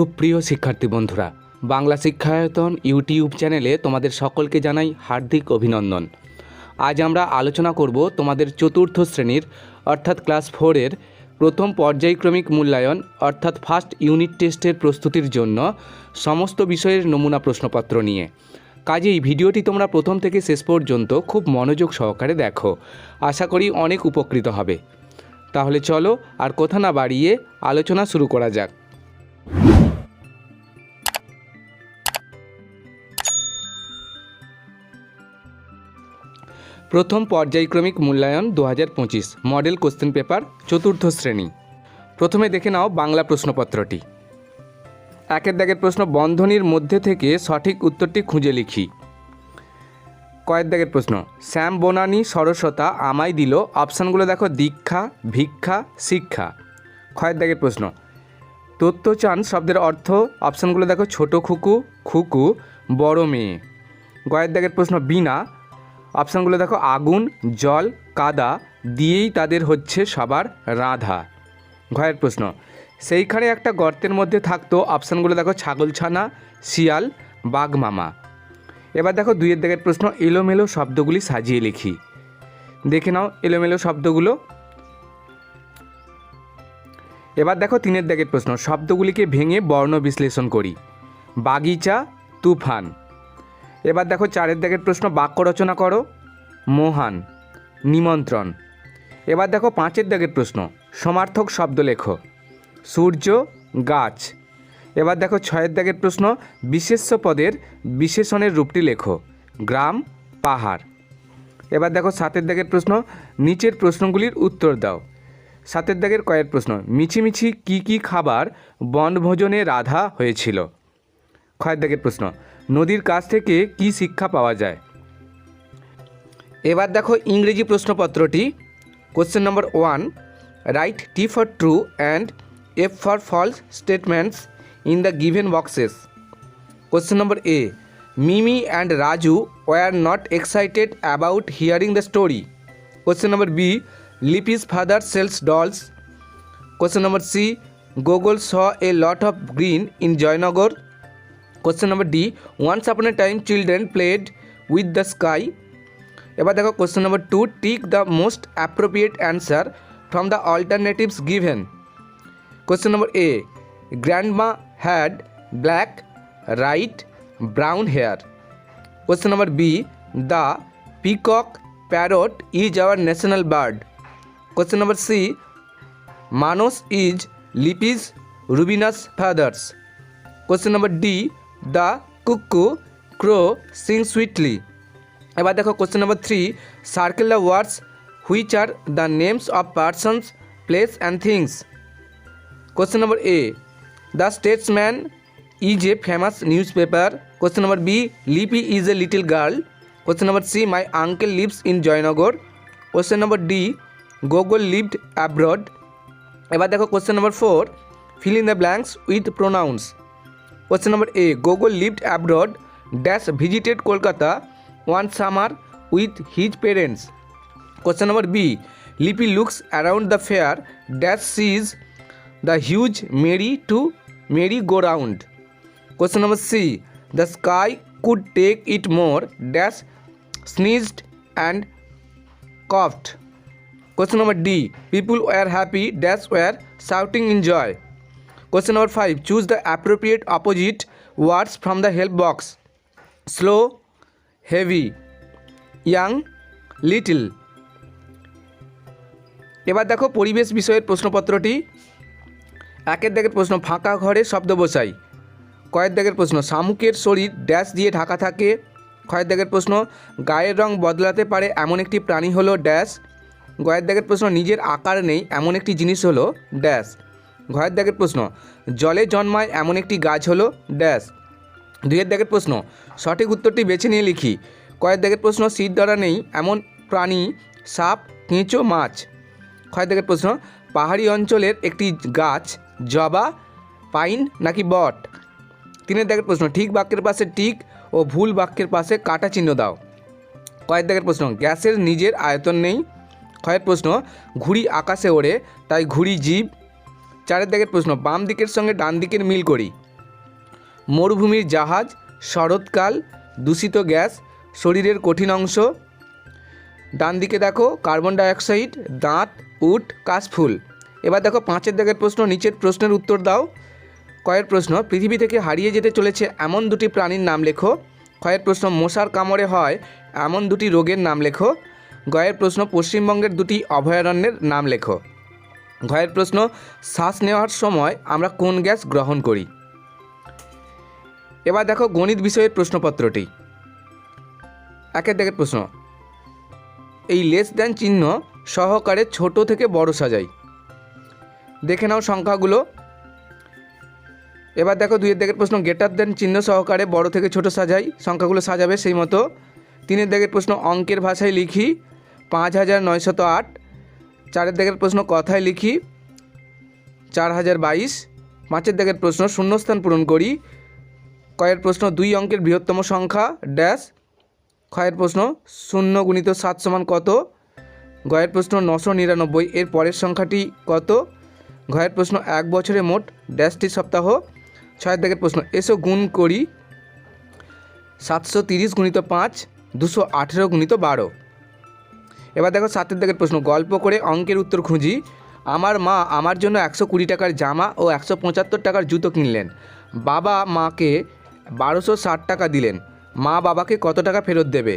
সুপ্রিয় শিক্ষার্থী বন্ধুরা বাংলা শিক্ষায়তন ইউটিউব চ্যানেলে তোমাদের সকলকে জানাই হার্দিক অভিনন্দন আজ আমরা আলোচনা করব তোমাদের চতুর্থ শ্রেণীর অর্থাৎ ক্লাস ফোরের প্রথম পর্যায়ক্রমিক মূল্যায়ন অর্থাৎ ফার্স্ট ইউনিট টেস্টের প্রস্তুতির জন্য সমস্ত বিষয়ের নমুনা প্রশ্নপত্র নিয়ে কাজে এই ভিডিওটি তোমরা প্রথম থেকে শেষ পর্যন্ত খুব মনোযোগ সহকারে দেখো আশা করি অনেক উপকৃত হবে তাহলে চলো আর কথা না বাড়িয়ে আলোচনা শুরু করা যাক প্রথম পর্যায়ক্রমিক মূল্যায়ন দু মডেল কোশ্চেন পেপার চতুর্থ শ্রেণী প্রথমে দেখে নাও বাংলা প্রশ্নপত্রটি একের দাগের প্রশ্ন বন্ধনীর মধ্যে থেকে সঠিক উত্তরটি খুঁজে লিখি কয়ের দাগের প্রশ্ন শ্যাম বনানি সরস্বতা আমায় দিল অপশানগুলো দেখো দীক্ষা ভিক্ষা শিক্ষা কয়েক দাগের প্রশ্ন তথ্য চান শব্দের অর্থ অপশানগুলো দেখো ছোট খুকু খুকু বড় মেয়ে গয়ের দাগের প্রশ্ন বিনা অপশানগুলো দেখো আগুন জল কাদা দিয়েই তাদের হচ্ছে সবার রাধা ঘয়ের প্রশ্ন সেইখানে একটা গর্তের মধ্যে থাকতো অপশানগুলো দেখো ছাগলছানা শিয়াল বাঘমামা এবার দেখো দুইয়ের দিকের প্রশ্ন এলোমেলো শব্দগুলি সাজিয়ে লিখি দেখে নাও এলোমেলো শব্দগুলো এবার দেখো তিনের দেখের প্রশ্ন শব্দগুলিকে ভেঙে বর্ণ বিশ্লেষণ করি বাগিচা তুফান এবার দেখো চারের দিকের প্রশ্ন বাক্য রচনা করো মহান নিমন্ত্রণ এবার দেখো পাঁচের দিকের প্রশ্ন সমার্থক শব্দ লেখো সূর্য গাছ এবার দেখো ছয়ের দিকের প্রশ্ন বিশেষ্য পদের বিশেষণের রূপটি লেখো গ্রাম পাহাড় এবার দেখো সাতের দিকের প্রশ্ন নিচের প্রশ্নগুলির উত্তর দাও সাতের দিকের কয়ের প্রশ্ন মিছিমিছি কি কি খাবার বনভোজনে রাধা হয়েছিল ক্ষয়ের দিকের প্রশ্ন নদীর কাছ থেকে কি শিক্ষা পাওয়া যায় এবার দেখো ইংরেজি প্রশ্নপত্রটি question number one write T for true and F for false statements in the given boxes question number A Mimi and Raju were not excited about hearing the story question number B Lipi's father sells dolls question number C Gogol saw a lot of green in Joynagar Question number D. Once upon a time children played with the sky. এবার দেখো question number 2. Tick the most appropriate answer from the alternatives given. Question number A. Grandma had black, light, brown hair. Question number B. The peacock parrot is our national bird. Question number C. Manos is Lippis rubinus feathers. Question number D. The cuckoo crow sing sweetly এবার দেখো question number three circle the words which are the names of persons place and things question number A the Statesman is a famous news paper question number B Lipi is a little girl question number C my uncle lives in Joynagar question number D Gogol lived abroad এবার দেখো question number four fill in the blanks with pronouns Question number A. Gogol lived abroad, dash visited Kolkata one summer with his parents. Question number B. Lippy looks around the fair, dash sees the huge merry-go-round. Question number C. The sky could take it more, dash sneezed and coughed. Question number D. People were happy, dash were shouting in joy. Question number five choose the appropriate opposite words from the help box slow heavy young little এবার দেখো পরিবেশ বিষয়ের প্রশ্নপত্রটি একের দাগের প্রশ্ন ফাঁকা ঘরে শব্দ বসাই কয়ের দাগের প্রশ্ন শামুকের শরীর ড্যাশ দিয়ে ঢাকা থাকে খয়ের দাগের প্রশ্ন গায়ের রং বদলাতে পারে এমন একটি প্রাণী হলো ড্যাশ গয়ের দাগের প্রশ্ন নিজের আকার নেই এমন একটি জিনিস হলো ড্যাশ ঘয়ের দাগের প্রশ্ন জলে জন্মায় এমন একটি গাছ হলো ড্যাশ দুইয়ের দাগের প্রশ্ন সঠিক উত্তরটি বেছে নিয়ে লিখি কয়ের দাগের প্রশ্ন শীত দ্বারা নেই এমন প্রাণী সাপ কেঁচো মাছ ক্ষয় দাগের প্রশ্ন পাহাড়ি অঞ্চলের একটি গাছ জবা পাইন নাকি বট তিনের দাগের প্রশ্ন ঠিক বাক্যের পাশে টিক ও ভুল বাক্যের পাশে কাটা চিহ্ন দাও কয়ের দাগের প্রশ্ন গ্যাসের নিজের আয়তন নেই ক্ষয়ের প্রশ্ন ঘুড়ি আকাশে ওড়ে তাই ঘুড়ি জীব চারের দিকের প্রশ্ন বাম দিকের সঙ্গে ডান দিকের মিল করি মরুভূমির জাহাজ শরৎকাল দূষিত গ্যাস শরীরের কঠিন অংশ ডান দিকে দেখো কার্বন ডাইঅক্সাইড দাঁত উট কাশফুল এবার দেখো পাঁচের দিকের প্রশ্ন নিচের প্রশ্নের উত্তর দাও কয়ের প্রশ্ন পৃথিবী থেকে হারিয়ে যেতে চলেছে এমন দুটি প্রাণীর নাম লেখো ক্ষয়ের প্রশ্ন মশার কামড়ে হয় এমন দুটি রোগের নাম লেখো গয়ের প্রশ্ন পশ্চিমবঙ্গের দুটি অভয়ারণ্যের নাম লেখো ঘয়ের প্রশ্ন শ্বাস নেওয়ার সময় আমরা কোন গ্যাস গ্রহণ করি এবার দেখো গণিত বিষয়ের প্রশ্নপত্রটি একের দেখের প্রশ্ন এই লেস দেন চিহ্ন সহকারে ছোট থেকে বড় সাজাই দেখে নাও সংখ্যাগুলো এবার দেখো দুইয়ের দিকের প্রশ্ন গেটার দেন চিহ্ন সহকারে বড় থেকে ছোট সাজাই সংখ্যাগুলো সাজাবে সেই মতো তিনের দেখের প্রশ্ন অঙ্কের ভাষায় লিখি পাঁচ হাজার নয়শত আট চারের দেখের প্রশ্ন কথায় লিখি চার হাজার বাইশ পাঁচের দেখের প্রশ্ন শূন্যস্থান পূরণ করি কয়ের প্রশ্ন দুই অঙ্কের বৃহত্তম সংখ্যা ড্যাশ ক্ষয়ের প্রশ্ন শূন্য গুণিত সাত সমান কত গয়ের প্রশ্ন নশো নিরানব্বই এর পরের সংখ্যাটি কত ঘয়ের প্রশ্ন এক বছরে মোট ড্যাশটি সপ্তাহ ছয়ের দেখের প্রশ্ন এসো গুণ করি সাতশো তিরিশ গুণিত পাঁচ দুশো আঠেরো গুণিত বারো এবার দেখো সাতের দিকের প্রশ্ন গল্প করে অঙ্কের উত্তর খুঁজি আমার মা আমার জন্য একশো কুড়ি টাকার জামা ও একশো পঁচাত্তর টাকার জুতো কিনলেন বাবা মাকে বারোশো ষাট টাকা দিলেন মা বাবাকে কত টাকা ফেরত দেবে